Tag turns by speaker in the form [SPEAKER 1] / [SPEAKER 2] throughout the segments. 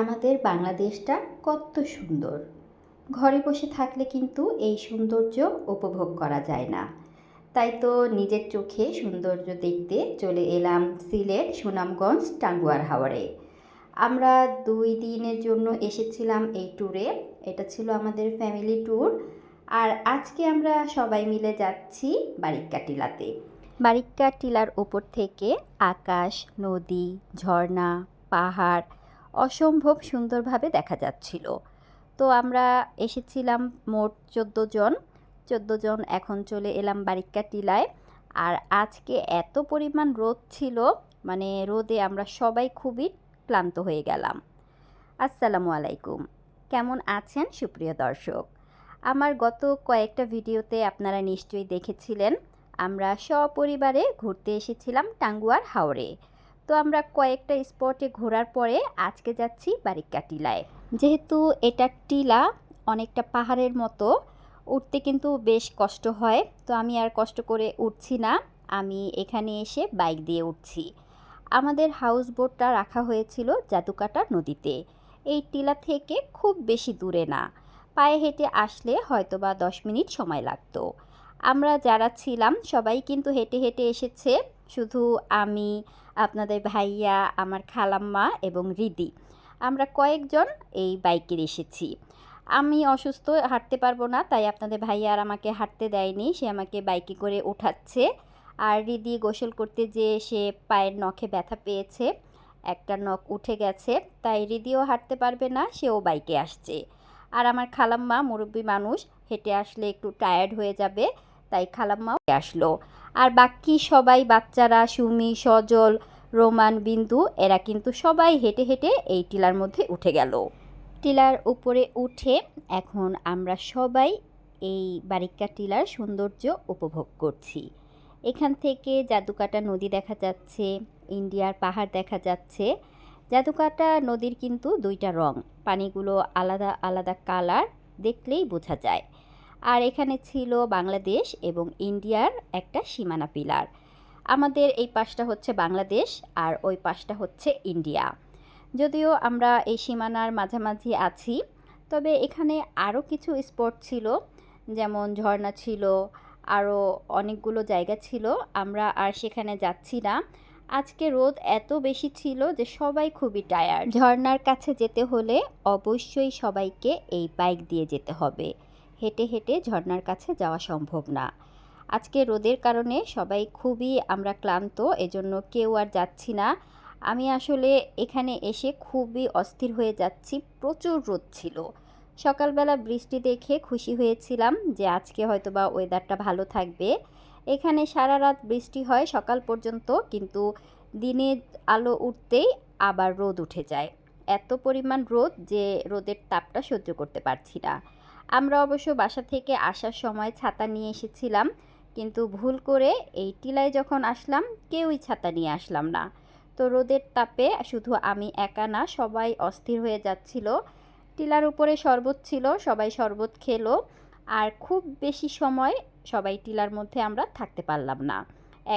[SPEAKER 1] আমাদের বাংলাদেশটা কত সুন্দর। ঘরে বসে থাকলে কিন্তু এই সৌন্দর্য উপভোগ করা যায় না। তাই তো নিজের চোখে সৌন্দর্য দেখতে চলে এলাম সিলেট সুনামগঞ্জ টাঙ্গুয়ার হাওড়ে আমরা দুই দিনের জন্য এসেছিলাম এই ট্যুরে এটা ছিল আমাদের ফ্যামিলি ট্যুর আর আজকে আমরা সবাই মিলে যাচ্ছি বারিক্কা টিলাতে বারিক্কা টিলার ওপর থেকে আকাশ, নদী, ঝর্ণা, পাহাড় অসম্ভব সুন্দরভাবে দেখা যাচ্ছিল। তো আমরা এসেছিলাম মোট চোদ্দ জন। চোদ্দ জন এখন চলে এলাম বারিক্কা টিলায়। আর আজকে এত পরিমাণ রোদ ছিল মানে রোদে আমরা সবাই খুবই ক্লান্ত হয়ে গেলাম। আসসালামু আলাইকুম। কেমন আছেন সুপ্রিয় দর্শক? আমার গত কয়েকটা ভিডিওতে আপনারা নিশ্চয়ই দেখেছিলেন, আমরা সপরিবারে ঘুরতে এসেছিলাম টাঙ্গুয়ার হাওড়ে তো আমরা কয়েকটা স্পটে ঘোরার পরে আজকে যাচ্ছি বারিক্কা টিলায়। যেহেতু এটা টিলা অনেকটা পাহাড়ের মতো, উঠতে কিন্তু বেশ কষ্ট হয়। তো আমি আর কষ্ট করে উঠছি না, আমি এখানে এসে বাইক দিয়ে উঠছি। আমাদের হাউস বোটটা রাখা হয়েছিল জাদুকাটা নদীতে। এই টিলা থেকে খুব বেশি দূরে না। পায়ে হেঁটে আসলে হয়তো বা দশ মিনিট সময় লাগতো। আমরা যারা ছিলাম সবাই কিন্তু হেঁটে হেঁটে এসেছে। শুধু আমি আপনাদের ভাইয়া, আমার খালাম্মা এবং রিদি। আমরা কয়েকজন এই বাইকের এসেছি। আমি অসুস্থ, হাঁটতে পারব না, তাই আপনাদের ভাইয়া আর আমাকে হাঁটতে দেয়নি। সে আমাকে বাইকে করে উঠাচ্ছে। আর রিদি গোসল করতে যেয়ে সে পায়ের নখে ব্যথা পেয়েছে। একটা নখ উঠে গেছে, তাই রিদিও হাঁটতে পারবে না, সেও বাইকে আসছে। আর আমার খালাম্মা মুরব্বী মানুষ, হেঁটে আসলে একটু টায়ার্ড হয়ে যাবে। তাই খালাম্মাও আসলো। আর বাকি সবাই, বাচ্চারা, সুমি, সজল, রোমান, বিন্দু, এরা কিন্তু সবাই হেঁটে হেঁটে এই টিলার মধ্যে উঠে গেল। টিলার উপরে উঠে এখন আমরা সবাই এই বারিক্কা টিলার সৌন্দর্য উপভোগ করছি। এখান থেকে জাদুকাটা নদী দেখা যাচ্ছে, ইন্ডিয়ার পাহাড় দেখা যাচ্ছে। জাদুকাটা নদীর কিন্তু দুইটা রং, পানিগুলো আলাদা আলাদা কালার দেখলেই বোঝা যায়। আর এখানে ছিল বাংলাদেশ এবং ইন্ডিয়ার একটা সীমানা পিলার। আমাদের এই পাশটা হচ্ছে বাংলাদেশ আর ওই পাশটা হচ্ছে ইন্ডিয়া। যদিও আমরা এই সীমানার মাঝামাঝি আছি, তবে এখানে আরও কিছু স্পট ছিল, যেমন ঝর্ণা ছিল, আরও অনেকগুলো জায়গা ছিল, আমরা আর সেখানে যাচ্ছি না। আজকে রোদ এত বেশি ছিল যে সবাই খুবই টায়ার্ড ঝর্ণার কাছে যেতে হলে অবশ্যই সবাইকে এই বাইক দিয়ে যেতে হবে। হেঁটে হেঁটে ঝর্নার কাছে যাওয়া সম্ভব না। আজকে রোদের কারণে সবাই খুবই আমরা ক্লান্ত, এজন্য কেউ আর যাচ্ছি না। আমি আসলে এখানে এসে খুবই অস্থির হয়ে যাচ্ছি, প্রচুর রোদ ছিল। সকালবেলা বৃষ্টি দেখে খুশি হয়েছিলাম যে আজকে হয়তো বা ওয়েদারটা ভালো থাকবে। এখানে সারা রাত বৃষ্টি হয় সকাল পর্যন্ত, কিন্তু দিনে আলো উঠতেই আবার রোদ উঠে যায়। এত পরিমাণ রোদ যে রোদের তাপটা সহ্য করতে পারছি না। আমরা অবশ্য বাসা থেকে আসার সময় ছাতা নিয়ে এসেছিলাম, কিন্তু ভুল করে এই টিলায় যখন আসলাম, কেউই ছাতা নিয়ে আসলাম না। তো রোদের তাপে শুধু আমি একা না, সবাই অস্থির হয়ে যাচ্ছিল। টিলার উপরে শরবত ছিল, সবাই শরবত খেলো, আর খুব বেশি সময় সবাই টিলার মধ্যে আমরা থাকতে পারলাম না।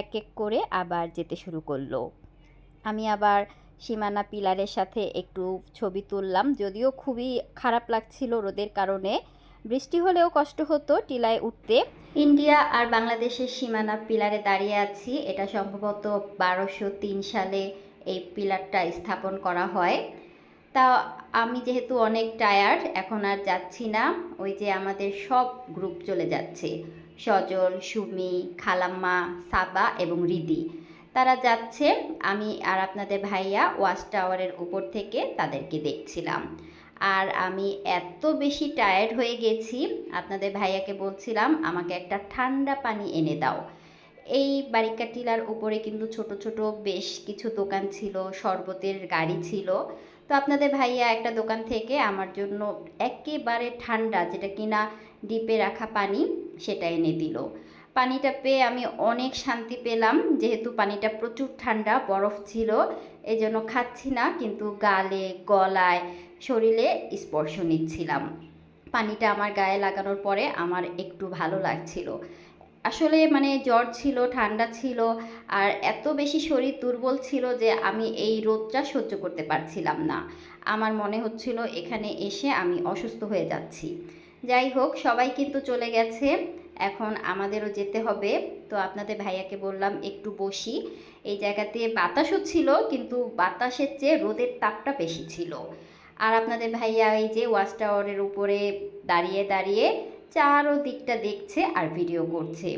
[SPEAKER 1] এক এক করে আবার যেতে শুরু করল। আমি আবার সীমানা পিলারের সাথে একটু ছবি তুললাম, যদিও খুবই খারাপ লাগছিল রোদের কারণে। বৃষ্টি হলেও কষ্ট হতো টিলায় উঠতে। ইন্ডিয়া আর বাংলাদেশের সীমানা পিলারে দাঁড়িয়ে আছি। এটা সম্ভবত বারোশো তিন সালে এই পিলারটা স্থাপন করা হয়। তা আমি যেহেতু অনেক টায়ার্ড এখন আর যাচ্ছি না। ওই যে আমাদের সব গ্রুপ চলে যাচ্ছে। সজল, সুমি, খালাম্মা, সাবা এবং রিদি। তারা যাচ্ছে। আমি আর আপনাদের ভাইয়া ওয়াচ টাওয়ারের উপর থেকে তাদেরকে দেখছিলাম। আর আমি এত বেশি টায়ার্ড হয়ে গেছি, আপনাদের ভাইয়াকে বলছিলাম, আমাকে একটা ঠান্ডা পানি এনে দাও। এই বারিকা টিলার উপরে কিন্তু ছোট ছোট বেশ কিছু দোকান ছিল, শরবতের গাড়ি ছিল। তো আপনাদের ভাইয়া একটা দোকান থেকে আমার জন্য একেবারে ঠান্ডা, যেটা কিনা ডিপে রাখা পানি, সেটা এনে দিল। পানিটা পেয়ে আমি অনেক শান্তি পেলাম, যেহেতু পানিটা প্রচুর ঠান্ডা, বরফ ছিল এই জন্য খাচ্ছি না, কিন্তু গালে, গলায় শরীরে স্পর্শ নিচ্ছিলাম। পানিটা আমার গায়ে লাগানোর পরে আমার একটু ভালো লাগছিল। আসলে মানে জ্বর ছিল, ঠান্ডা ছিল, আর এত বেশি শরীর দুর্বল ছিল যে আমি এই রোদটা সহ্য করতে পারছিলাম না। আমার মনে হচ্ছিল এখানে এসে আমি অসুস্থ হয়ে যাচ্ছি। যাই হোক, সবাই কিন্তু চলে গেছে। এখন আমাদেরও যেতে হবে। তো আপনাদের ভাইয়াকে বললাম, একটু বসি। এই জায়গাতে বাতাসও ছিল, কিন্তু বাতাসের চেয়ে রোদের তাপটা বেশি ছিল। আর আপনাদের ভাইয়া এই যে ওয়াচ টাওয়ারের উপরে দাঁড়িয়ে দাঁড়িয়ে চারো দিকটা দেখছে আর ভিডিও করছে।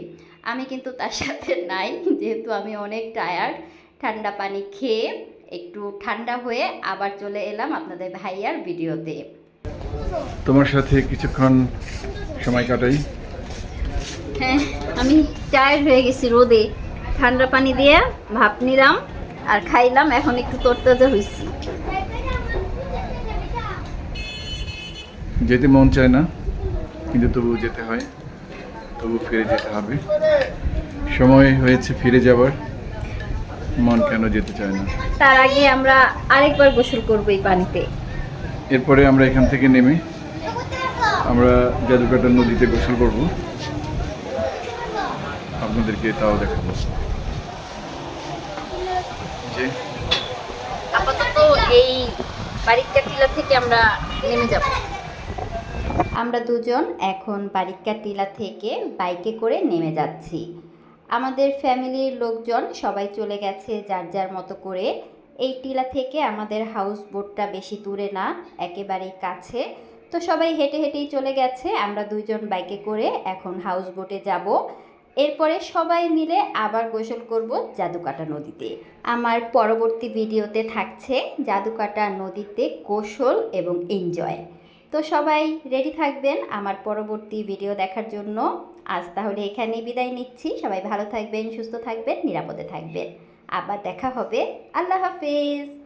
[SPEAKER 1] আমি কিন্তু তার সাথে নাই যেহেতু আমি অনেক টায়ার্ড ঠান্ডা পানি খেয়ে একটু ঠান্ডা হয়ে আবার চলে এলাম আপনাদের ভাইয়ার ভিডিওতে।
[SPEAKER 2] তোমার সাথে কিছুক্ষণ সময় কাটাই।
[SPEAKER 1] হ্যাঁ আমি টায়ার্ড হয়ে গেছি রোদে। ঠান্ডা পানি দিয়ে ভাপ নিলাম আর খাইলাম এখন একটু তরতাজা হয়েছি
[SPEAKER 2] যেতে মন চায় না কিন্তু তবু যেতে হয় তবু ফিরে যেতে হবে। সময় হয়েছে ফিরে যাবার মন কেন যেতে চায় না?
[SPEAKER 1] তার আগে আমরা আরেকবার গোসল করব এই পানিতে।
[SPEAKER 2] এরপরে আমরা এখান থেকে নেমে আমরা জাদুকাটা নদীতে গোসল করব। আপনাদেরকে তাও দেখাবো।
[SPEAKER 1] আপাতত এই বারিকা টিলা থেকে আমরা নেমে যাব। আমরা দুজন এখন বারিকা টিলা থেকে বাইকে করে নেমে যাচ্ছি। আমাদের ফ্যামিলির লোকজন সবাই চলে গেছে যার যার মতো করে। এই টিলা থেকে আমাদের হাউস বোটটা বেশি দূরে না, একেবারেই কাছে। তো সবাই হেঁটে হেঁটেই চলে গেছে, আমরা দুইজন বাইকে করে এখন হাউস বোটে যাব। এরপরে সবাই মিলে আবার গোসল করব জাদুকাটা নদীতে। আমার পরবর্তী ভিডিওতে থাকছে জাদুকাটা নদীতে গোসল এবং এনজয়। তো সবাই রেডি থাকবেন আমার পরবর্তী ভিডিও দেখার জন্য। আজ তাহলে এখানেই বিদায় নিচ্ছি। সবাই ভালো থাকবেন, সুস্থ থাকবেন, নিরাপদে থাকবেন। আবার দেখা হবে। আল্লাহ হাফেজ।